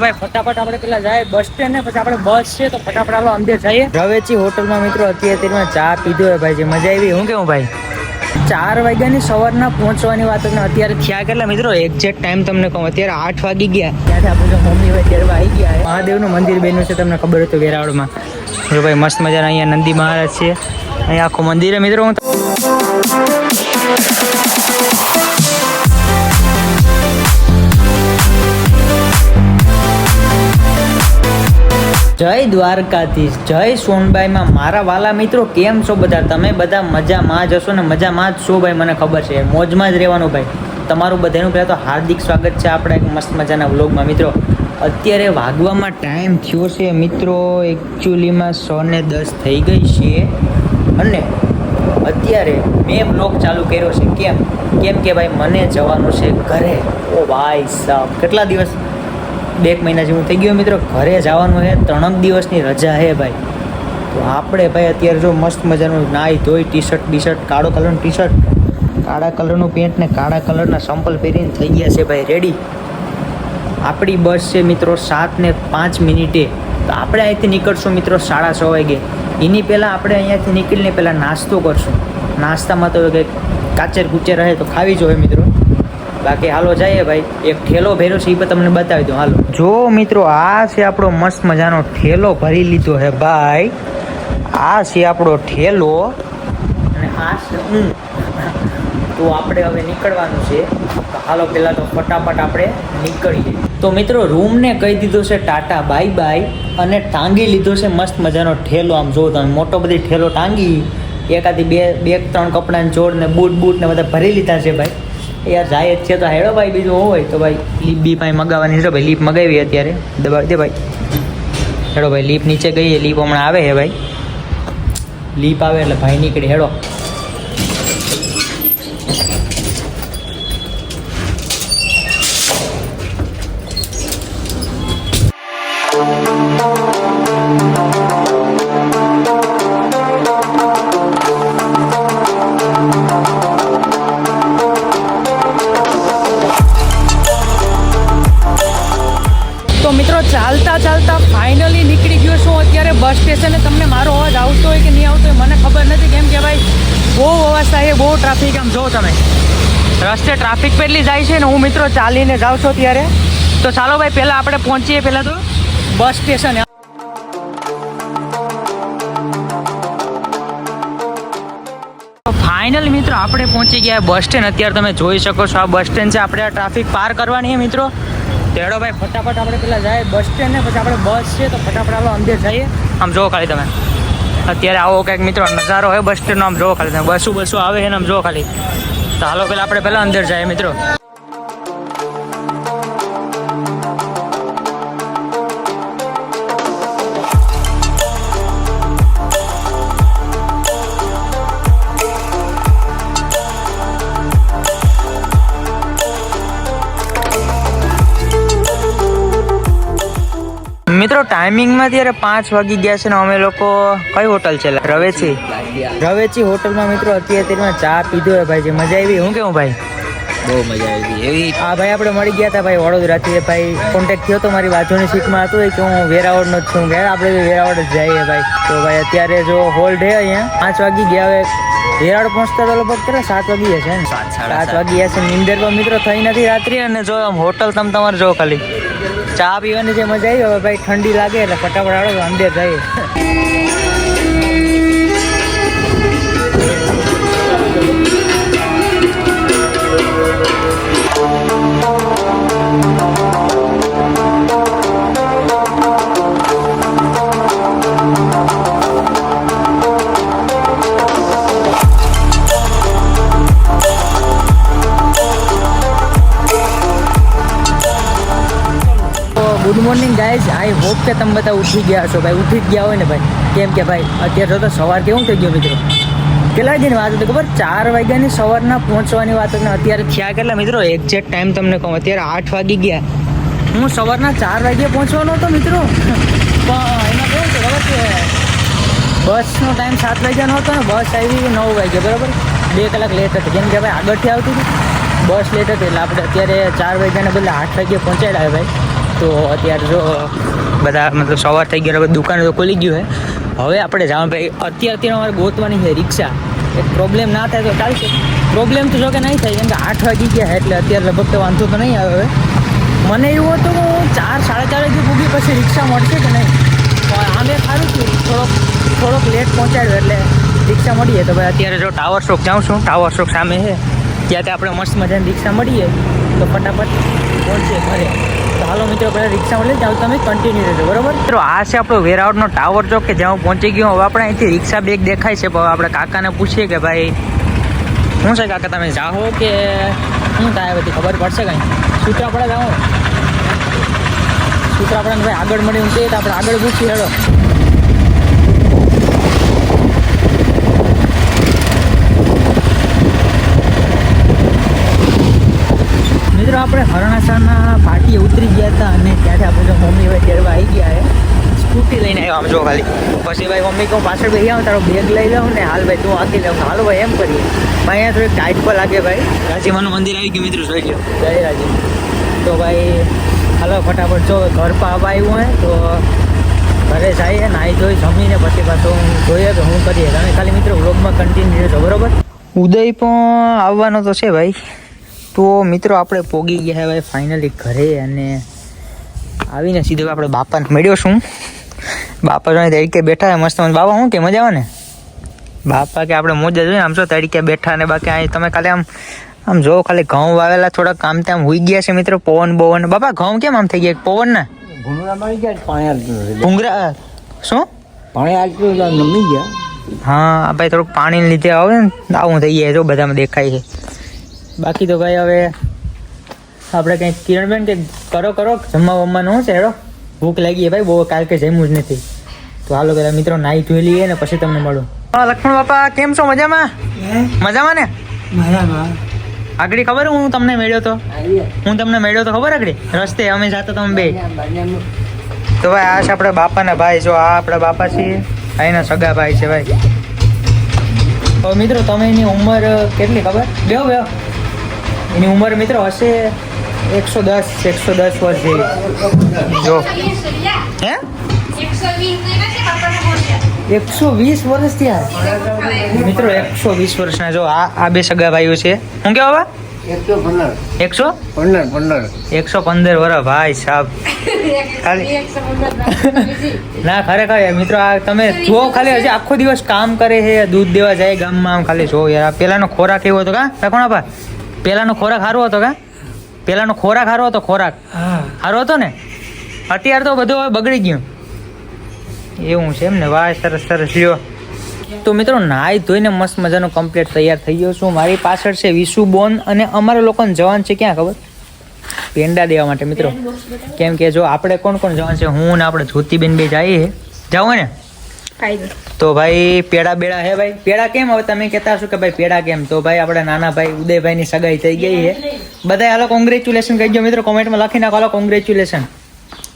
ભાઈ ફટાફટ આપણે પેલા જાય બસ સ્ટેન્ડ ને પછી આપણે બસ છે તો ફટાફટ આપણે અંદર જઈએ. રવેચી હોટલમાં મિત્રો અત્યારે ચા પીધો હોય ભાઈ જે મજા આવી. હું કેવું ભાઈ? ચાર વાગ્યાની સવારના પહોંચવાની વાત અને અત્યારે થયા કેટલા? મિત્રો એક્ઝેક્ટ ટાઈમ તમને કહું. અત્યારે આઠ વાગી ગયા. ત્યાંથી આપણે જો મમ્મી હોય ત્યારે આવી ગયા મહાદેવનું મંદિર બન્યું છે તમને ખબર હતું વેરાવળમાં. જો ભાઈ મસ્ત મજાના અહીંયા નંદી મહારાજ છે. અહીંયા આખું મંદિર મિત્રો હું જય દ્વારકાધીશ, જય સોનબાઈમાં. મારા વાલા મિત્રો, કેમ છો બધા? તમે બધા મજામાં જ હશો ને? મજામાં જ છો ભાઈ, મને ખબર છે. મોજમાં જ રહેવાનું ભાઈ. તમારું બધાનું પહેલાં તો હાર્દિક સ્વાગત છે આપણા એક મસ્ત મજાના વ્લોગમાં. મિત્રો, અત્યારે વાગવામાં ટાઈમ થયો છે, મિત્રો. એકચ્યુઅલીમાં સો ને દસ થઈ ગઈ છે. અને અત્યારે મેં બ્લોગ ચાલુ કર્યો છે. કેમ? કેમ કે ભાઈ, મને જવાનું છે ઘરે. ઓ ભાઈ સાહેબ કેટલા દિવસ બે એક મહિના જેવું થઈ ગયું મિત્રો, ઘરે જવાનું છે ત્રણક દિવસની રજા છે ભાઈ. તો આપણે ભાઈ અત્યારે જો મસ્ત મજાનું નાહી ધોઈ ટી શર્ટ ટી શર્ટ કાળો કલરનું ટી શર્ટ કાળા કલરનું પેન્ટ ને કાળા કલરના સંપલ પહેરીને થઈ ગયા છે ભાઈ રેડી આપણી બસ છે મિત્રો સાત ને પાંચ મિનિટે. તો આપણે અહીંથી નીકળશું મિત્રો સાડા છ વાગે. એની પહેલાં આપણે અહીંયાથી નીકળીને પહેલાં નાસ્તો કરશું. નાસ્તામાં તો કંઈક કાચર કુચર રહે તો ખાવી જોઈએ મિત્રો. બાકી હાલો જઈએ ભાઈ. એક ઠેલો ભર્યો છે એ પણ તમને બતાવી દઉં. હાલો. જો મિત્રો, આ છે આપણો મસ્ત મજાનો ઠેલો ભરી લીધો હે ભાઈ. આ છે આપણો ઠેલો. અને આ છે હું. તો આપણે હવે નીકળવાનું છે. હાલો પહેલાં તો ફટાફટ આપણે નીકળીએ. તો મિત્રો, રૂમને કહી દીધો છે ટાટા, બાય બાય. અને ટાંગી લીધો છે મસ્ત મજાનો ઠેલો. આમ જો તમે મોટો બધી ઠેલો ટાંગી. એકાદી બે બે, ત્રણ કપડાને જોડ ને બૂટ બૂટ ને બધા ભરી લીધા છે ભાઈ. યાર જાય જ છે તો હેડો ભાઈ બીજું હોય તો ભાઈ. લીપ બી ભાઈ મગાવવાની છે ભાઈ લીપ મગાવી અત્યારે. દબાવી દે ભાઈ. હેડો ભાઈ લીપ નીચે ગઈ લીપ હમણાં આવે હે ભાઈ. લીપ આવે એટલે ભાઈ નીકળે હેડો. તમે. રસ્તે ટ્રાફિક પેટલી જાય છે ને હું મિત્રો ચાલીને જાઉં છું ત્યારે તો ચાલો ભાઈ, પહેલાં આપણે પહોંચીએ પહેલાં તો. Bus station. ફાઇનલ મિત્રો આપણે પહોંચી ગયા બસ સ્ટેન્ડ. અત્યારે તમે જોઈ શકો છો આ બસ સ્ટેન્ડ છે. આપણે આ ટ્રાફિક પાર કરવાની છે મિત્રો. તેડો ભાઈ, ફટાફટ આપણે પેલા જાય બસ સ્ટેન્ડ ને, પછી આપણે બસ છે તો ફટાફટ આપણે અંદર જઈએ. આમ જોવો ખાલી તમે. અત્યારે આવો કંઈક મિત્રો, નજારો હોય બસ સ્ટેન્ડનો આમ જોવો ખાલી. બસો બસો આવે છે ને, આમ જોવો ખાલી. તો હાલો, પેલા આપણે પહેલાં અંદર જઈએ મિત્રો. મિત્રો ટાઈમિંગમાં ત્યારે પાંચ વાગી ગયા છે ને અમે લોકો કઈ હોટલ છે? રવેચી. રવેચી હોટલમાં મિત્રો અત્યારે ચા પીધો હોય ભાઈ જે મજા આવી? હું કેવું ભાઈ? બહુ મજા આવી એવી હા ભાઈ આપણે મળી ગયા હતા ભાઈ વડોદરાથી. ભાઈ કોન્ટેક્ટ થયો તો મારી બાજુની સીટમાં હતું. કે હું વેરાવળનો જ છું. કે આપણે વેરાવળ જ જઈએ ભાઈ. તો ભાઈ અત્યારે જો હોલ્ડ હે અહીંયા. પાંચ વાગી ગયા. હવે વેરાવળ પહોંચતા તો લગભગ કેટલા? સાત વાગી હશે ને સાત. વાગી હશે નિંદર પણ મિત્રો થઈ નથી રાત્રે. અને જો આમ હોટલ તમે તમારે જો ખાલી. ચા પીવાની જે મજા આવી હવે ભાઈ ઠંડી લાગે એટલે ફટાફટ આવડો અંદર જઈએ. મોર્નિંગ ગાઈઝ આઈ હોપ કે તમે બધા ઉઠી ગયા છો ભાઈ, ઉઠી જ ગયા હોય ને ભાઈ. કેમ કે ભાઈ, અત્યારે તો સવાર કેવું થઈ ગયો મિત્રો? કેટલા વાગ્યાની વાત હતી ખબર? ચાર વાગ્યાની સવારના પહોંચવાની વાત હતી અત્યારે થયા કેટલા? મિત્રો એક્ઝેક્ટ ટાઈમ તમને કહું. અત્યારે આઠ વાગી ગયા. હું સવારના ચાર વાગ્યે પહોંચવાનો હતો મિત્રો. પણ એમાં કેવું છે ખબર છે? બસનો ટાઈમ સાત વાગ્યાનો હતો ને, બસ આવી નવ વાગે બરાબર? બે કલાક લેટ હતી. કેમ કે ભાઈ, આગળથી આવતી હતી. બસ લેટ હતી એટલે આપણે અત્યારે ચાર વાગ્યાને બદલે આઠ વાગ્યે પહોંચાડ્યા ભાઈ. તો અત્યારે જો બધા મતલબ સવાર થઈ ગયા, હવે દુકાન તો ખોલી ગયું છે. હવે આપણે જવાનું ભાઈ, અત્યારે અત્યારે અમારે ગોતવાની છે રિક્ષા. એક પ્રોબ્લેમ ના થાય તો ચાલશે. પ્રોબ્લેમ તો જો કે નહીં થાય, કેમ કે આઠ વાગી ગયા એટલે અત્યારે લગભગ તો વાંધો તો નહીં આવે હવે. મને એવું હતું કે હું ચાર, સાડા ચાર વાગે પૂગી પછી રિક્ષા મળશે કે નહીં? પણ આમે સારું થયું. થોડોક થોડોક લેટ પહોંચાડ્યો એટલે રિક્ષા મળીએ તો ભાઈ અત્યારે જો ટાવર ચોક જાઉં છું. ટાવર શોક સામે છે. ત્યાંથી આપણે મસ્ત મજાની રિક્ષા મળીએ. તો ફટાફટ પહોંચીએ ઘરે. હાલો મિત્રો આપણે રિક્ષા લઈ જાવ તમે કન્ટિન્યુ રહેજો, બરોબર? મિત્રો, આ છે આપણો વેરાવળનો ટાવર ચોક કે જ્યાં હું પહોંચી ગયો હવે આપણે અહીંથી રિક્ષા બેગ દેખાય છે, પણ આપણે કાકાને પૂછીએ કે ભાઈ, શું છે કાકા, તમે જાઓ કે શું થાય બધી ખબર પડશે કંઈ? સૂત્રાપડા જાઓ. સૂત્રાપડા ભાઈ આગળ મળી છે, તો આપણે આગળ પૂછીએ, હેડો મિત્રો આપણે હરણાસાના પાટીએ ઉતરી ગયા હતા અને ત્યાંથી આપણે જો મમ્મી ભાઈ તેડવા આવી ગયા છે સ્કૂટી લઈને આવ્યો આમ જો ખાલી. પછી ભાઈ મમ્મી કહું પાછળ ભાઈ આવું તારો બેગ લઈ લઉં ને હાલ ભાઈ તું આખી લઉં. હાલો ભાઈ એમ કરીએ. ભાઈ અહીંયા થોડીક ટાઈટ પર લાગે ભાઈ. રાજીમાનું મંદિર આવી ગયું મિત્રો જોઈ લો જય રાજી તો ભાઈ હાલો ફટાફટ જો ઘર પર આવવા આવ્યું હોય તો ઘરે જઈએ નાહી ધોઈ જમીને પછી પાછું જોઈએ કે હું કરીએ. તમે ખાલી મિત્રો વ્લોગમાં કન્ટિન્યુ રહેજો બરોબર? ઉદય પણ આવવાનો તો છે ભાઈ. તો મિત્રો આપણે પોગી ગયા હવે ફાઇનલી ઘરે અને આવીને સીધો આપણે બાપાને મળ્યો છું. બાપા જોઈને તરીકે બેઠા મસ્ત મસ્ત. બાપા શું કે મજા આવે ને? બાપા કે આપણે મોજા જોઈએ આમ શું તરીકે બેઠા ને બાકી અહીં તમે ખાલી આમ આમ જો ખાલી ઘઉં વાવેલા થોડા કામ તેમ હોઈ ગયા છે મિત્રો પવન બવન. બાપા ઘઉં કેમ આમ થઈ ગયા? પવન ના ગયા ભૂંગરા શું? પાણી આટલું નમી ગયા. હા ભાઈ થોડુંક પાણી લીધે આવે ને આવું થઈ જાય જો બધામાં દેખાય છે. બાકી તો ભાઈ હવે આપણે કંઈક કિરણબેન કે કરો કરો. જમવા વમવાનું શું છે હેડો. ભૂખ લાગી છે ભાઈ બહુ કાલ કે જમ્યું જ નથી. તો હાલો પેલા મિત્રો નાઈ જોઈ લઈએ ને પછી તમને મળું. હા લક્ષ્મણ બાપા કેમ છો? મજામાં? મજામાં ને? આગળ ખબર હું તમને મળ્યો તો? હું તમને મળ્યો તો ખબર આગળ? રસ્તે અમે જાતો તમે બે. તો ભાઈ આ છે આપણા બાપાના ભાઈ. જો આ આપણા બાપા છીએ અહીંના સગા ભાઈ છે ભાઈ. મિત્રો તમે એની ઉંમર કેટલી ખબર? બેહો બેહો. એની ઉંમર મિત્રો હશે એકસો દસ એકસો દસ વર્ષ જેવી. જો. હે? એકસો વીસ વર્ષ ત્યાં મિત્રો એકસો વીસ વર્ષના જો આ આ બે સગા ભાઈઓ છે. શું કેવા બા એકસો પંદર. એકસો? પંદર પંદર. એકસો પંદર વર્ષ ભાઈ સાહેબ ખાલી. ના ખરેખર યાર મિત્રો આ તમે જો ખાલી હજી આખો દિવસ કામ કરે છે દૂધ દેવા જાય ગામમાં આમ ખાલી. જો યાર આ પેલાનો ખોરાક એવો હતો કા કોણ આપા? પેલાનો ખોરાક સારો હતો કા? પેલાનો ખોરાક સારો હતો ખોરાક. સારો હતો ને? અત્યારે તો બધું હવે બગડી ગયું. એવું છે એમ ને? વાહ સરસ સરસ. લ્યો. તો મિત્રો નાહી ધોઈને મસ્ત મજાનો કમ્પ્લીટ તૈયાર થઈ ગયો છું. મારી પાછળ છે વિશુ બોન અને અમારા લોકોને જવાન છે ક્યાં ખબર? પેંડા દેવા માટે મિત્રો. કેમ કે જો આપણે કોણ કોણ જવાનું છે? હું ને આપણે જ્યોતિબેન બે જઈએ. જાઓ ને. તો ભાઈ પેડા બેડા હે ભાઈ? પેડા કેમ હવે તમે કહેતા છો કે ભાઈ પેડા કેમ? તો ભાઈ આપણા નાના ભાઈ ઉદયભાઈની સગાઈ થઈ ગઈ છે બધા હાલો કોંગ્રેચ્યુલેશન કહી દો મિત્રો કોમેન્ટમાં લખી નાખો, હાલો કોંગ્રેચ્યુલેશન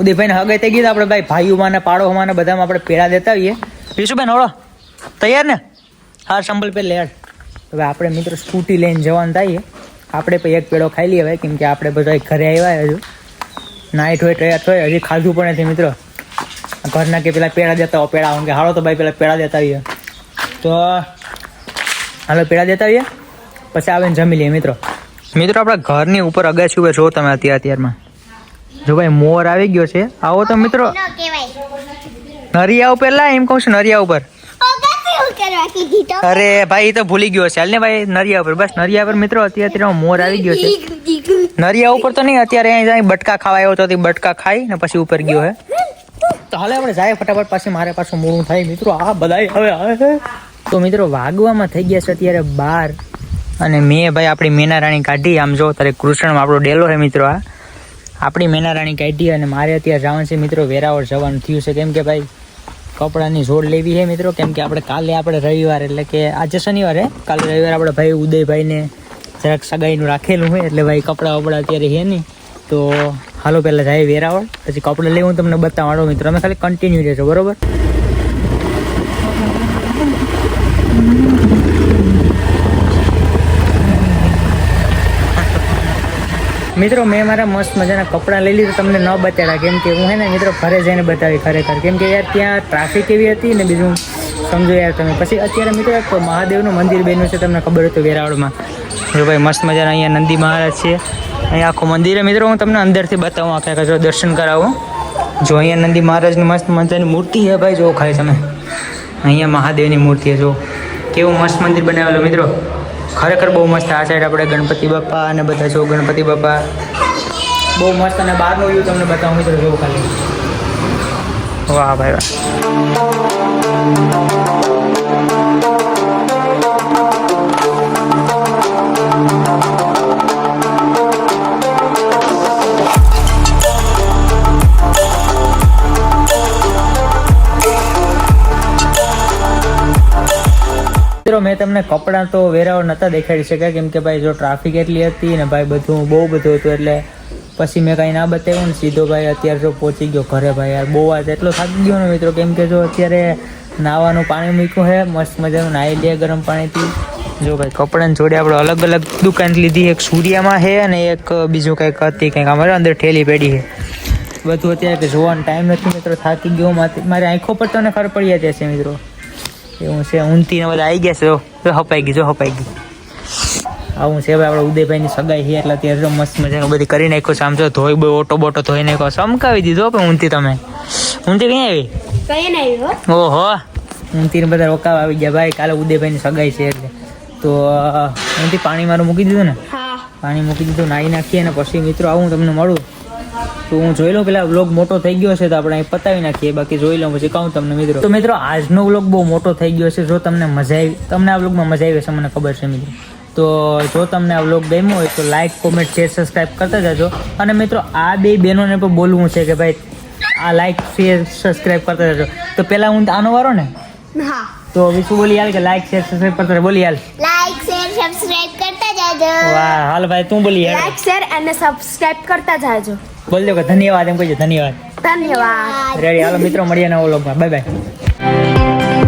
ઉદયભાઈને સગાઈ થઈ ગઈ આપણે ભાઈ ભાઈઓમાં ને પાડોમાં ને બધામાં આપણે પેડા દેતા હોઈએ. પીશુભાઈ હોળો. તૈયાર ને? હા સંભલ પે લેડ હવે આપણે મિત્રો સ્કૂટી લઈને જવાનું થાય આપણે પછી એક પેડો ખાઈ લઈએ ભાઈ, કેમ કે આપણે બધા ઘરે આવ્યા હજુ. નાઈટ હોય, તૈયાર હોય હજી ખાધું પણ નથી મિત્રો. ઘરના કે પેલા પેડા દેતા હોય પેડા કે હાલો તો ભાઈ પેલા પેડા દેતા આવીએ. તો હાલો પેડા દેતા આવીએ પછી આવીને જમી લઈએ મિત્રો. મિત્રો આપણા ઘરની ઉપર અગાસી ઉપર જો તમે અત્યારે અત્યારમાં. જો ભાઈ મોર આવી ગયો છે. આવો તો મિત્રો. નરિયા ઉપર લા એમ કહું છું નરિયા ઉપર. અરે ભાઈ તો ભૂલી ગયો છે. હાલ ને ભાઈ નરિયા ઉપર. બસ નરિયા ઉપર મિત્રો અત્યારે અત્યારે મોર આવી ગયો છે. નરિયા ઉપર તો નહીં અત્યારે અહીં બટકા ખાવા આવ્યો તો બટકા ખાઈ ને પછી ઉપર ગયો હે. તો હાલે આપણે જાય ફટાફટ પાછી, મારે પાછું મોડું થાય. મિત્રો, આ બધા હવે આવે તો મિત્રો, વાગવામાં થઈ ગયા છે અત્યારે બાર. અને મેં ભાઈ આપણી મેના રાણી કાઢી. આમ જો, તારે કૃષ્ણમાં આપણો ડેલો છે મિત્રો, આ. આપણી મેના રાણી કાઢી અને મારે અત્યારે જવાનું છે મિત્રો, વેરાવળ જવાનું થયું છે. કેમ કે ભાઈ, કપડાની જોડ લેવી છે મિત્રો. કેમ કે આપણે કાલે આપણે રવિવાર, એટલે કે આજે શનિવારે કાલે રવિવાર આપણે ભાઈ ઉદયભાઈને જરાક સગાઈનું રાખેલું હોય એટલે ભાઈ કપડાં વપડા અત્યારે છે નહીં. તો હાલો પહેલાં જાય વેરાવળ. પછી કપડાં લેવું તમને બતાવવાનો, મિત્રો. અમે ખાલી કન્ટિન્યુ રહેજો બરોબર? મિત્રો, મેં મારા મસ્ત મજાના કપડાં લઈ લીધું, તમને ન બતાડ્યા કેમ કે હું હે ને, મિત્રો, ઘરે જઈને બતાવી ખરેખર. કેમ કે યાર, ત્યાં ટ્રાફિક એવી હતી ને બીજું સમજો યાર તમે. પછી અત્યારે, મિત્રો, એક મહાદેવનું મંદિર બન્યું છે, તમને ખબર હતું વેરાવળમાં. ભાઈ, મસ્ત મજાના અહીંયા નંદી મહારાજ છે. અહીંયા આખું મંદિર મિત્રો, હું તમને અંદરથી બતાવું આખે આખા જો દર્શન કરાવું. જો અહીંયા નંદી મહારાજની મસ્ત મજાની મૂર્તિ છે ભાઈ, જો ખાલી તમે. અહીંયા મહાદેવની મૂર્તિ છે, જો. કેવું મસ્ત મંદિર બનાવેલું, મિત્રો. ખરેખર બહુ મસ્ત. આ સાઈડ આપણે ગણપતિ બાપા અને બધા જો ગણપતિ બાપા. બહુ મસ્ત અને બહારનું વ્યૂ તમને બતાવું, મિત્રો, જો ખાલી. વાહ ભાઈ, વાહ. તમને કપડાં તો વેરાવ નહોતા દેખાડી શક્યા, કેમ કે ભાઈ જો ટ્રાફિક એટલી હતી ને ભાઈ બધું બહુ બધું હતું, એટલે પછી મેં કાંઈ ના બતાવ્યું ને સીધો ભાઈ અત્યારે જો પહોંચી ગયો ઘરે ભાઈ યાર, બહુ વાત એટલો થાકી ગયો ને મિત્રો, કેમ કે જો અત્યારે નાવાનું પાણી મૂક્યું છે મસ્ત મજાનું નાહી લે ગરમ પાણીથી. જો ભાઈ કપડાની જોડે આપણે અલગ અલગ દુકાન લીધી, એક સૂર્યામાં છે અને એક બીજું કંઈક હતી, કંઈક અમારે અંદર ઠેલી પેઢી છે બધું અત્યારે જોવાનો ટાઈમ નથી મિત્રો, થાકી ગયો મારી આંખો પર તમને ખબર પડી છે મિત્રો. એવું છે ઊંધી ને બધા આવી ગયા છે જો હપાઈ ગઈ જો હપાઈ ગઈ. આવું છે આપણે ઉદયભાઈની સગાઈ છે એટલે અત્યારે જો મસ્ત મજાનું બધી કરી નાખ્યો છે આમ જો ધોઈ બોઈ ઓટો બોટો ધોઈ નાખ્યો સમકાવી દીધો પણ ઊંધી તમે. ઊંધી કઈ આવી? કઈ નહીં હો. ઓહો. ઊંધી ને બધા રોકાવા આવી ગયા. ભાઈ કાલે ઉદયભાઈની સગાઈ છે એટલે. તો ઊંટી ઊંધી પાણી મારું મૂકી દીધું ને? પાણી મૂકી દીધું નાહી નાખીએ અને પછી મિત્રો આવું તમને મળું. તો હું જોઈ લઉં, પેલા વ્લોગ મોટો થઈ ગયો છે તો આપણે અહીં પતાવી નાખીએ, બાકી જોઈ લઉં પછી કહું તમને મિત્રો. તો મિત્રો, આજનો વ્લોગ બહુ મોટો થઈ ગયો છે જો તમને મજા આવી, તમને આ વ્લોગમાં મજા આવી હશે, મને ખબર છે મિત્રો. તો જો તમને આ વ્લોગ ગમ્યો હોય તો લાઇક કોમેન્ટ શેર સબસ્ક્રાઈબ કરતા જજો. અને મિત્રો, આ બે બહેનોને પણ બોલવું છે કે ભાઈ, આ લાઇક શેર સબસ્ક્રાઈબ કરતા જજો. તો પહેલાં હું આનો વારો ને? હા. તો હવે શું બોલી હાલ કે લાઇક શેર સબસ્ક્રાઇબ કરતા રહે. બોલી હાલ. લાઈક શેર સબસ્ક્રાઇબ કરતા જાજો. વાહ હાલ ભાઈ તું બોલી હાલ. લાઈક શેર અને સબસ્ક્રાઇબ કરતા જાજો. બોલ દો કે ધન્યવાદ એમ કહેજો ધન્યવાદ. ધન્યવાદ. રેડી હાલો મિત્રો મળીએ નવો વ્લોગમાં બાય બાય